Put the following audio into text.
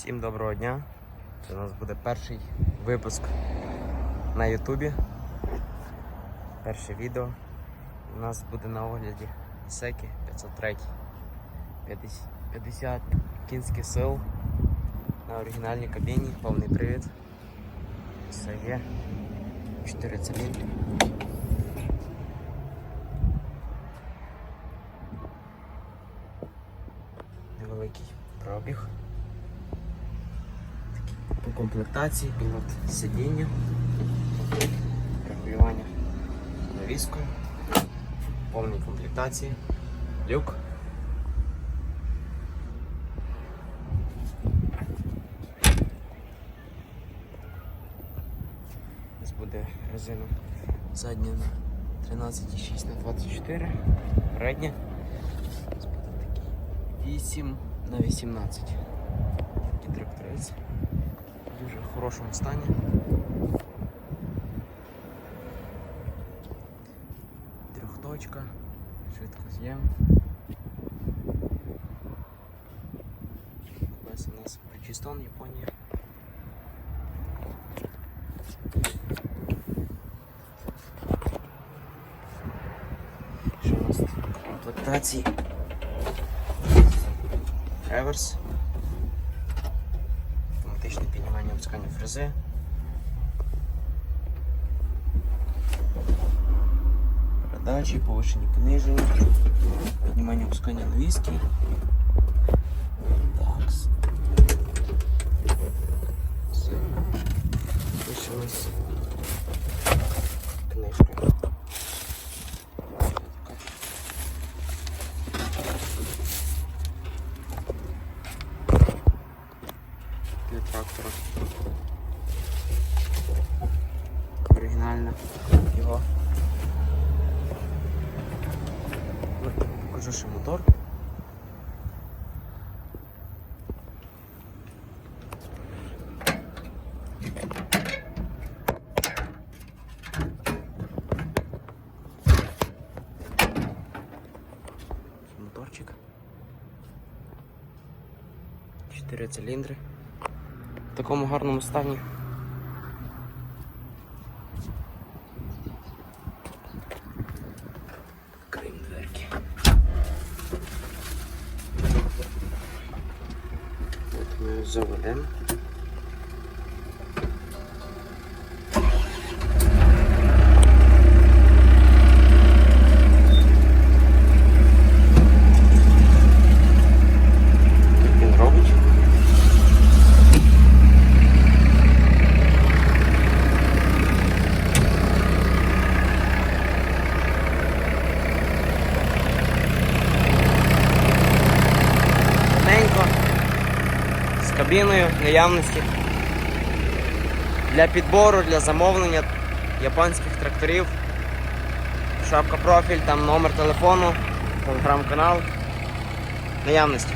Всім доброго дня. Це у нас буде перший випуск на Ютубі. Перше відео. У нас буде на огляді Ісеки 503. 50, 50 кінських сил на оригінальній кабіні, повний привід. Все є. 4 циліндри. Невеликий пробіг. Комплектації пілот сидіння, регулювання навіскою, повній комплектації, люк. Ось буде резина задня на 13,6 на 24, передня. Ось буде такий 8 на 18. Такі тракторець дуже хорошому стані. Трьохточка, швидкоз'єм. Колеса у нас Bridgestone, Японія. Що у нас тут в комплектації? Реверс. Піднімання опускання фрези. Передачі, повишені пониження, піднімання опускання навіски. Такс. Трактора. Оригінальна його. Покажу ще мотор. Моторчик. Чотири циліндри. В такому гарному стані. Крим дверки. От ми заведемо. Кабіною наявності. Для підбору, для замовлення японських тракторів. Шапка профіль, там номер телефону, телеграм-канал. Наявності.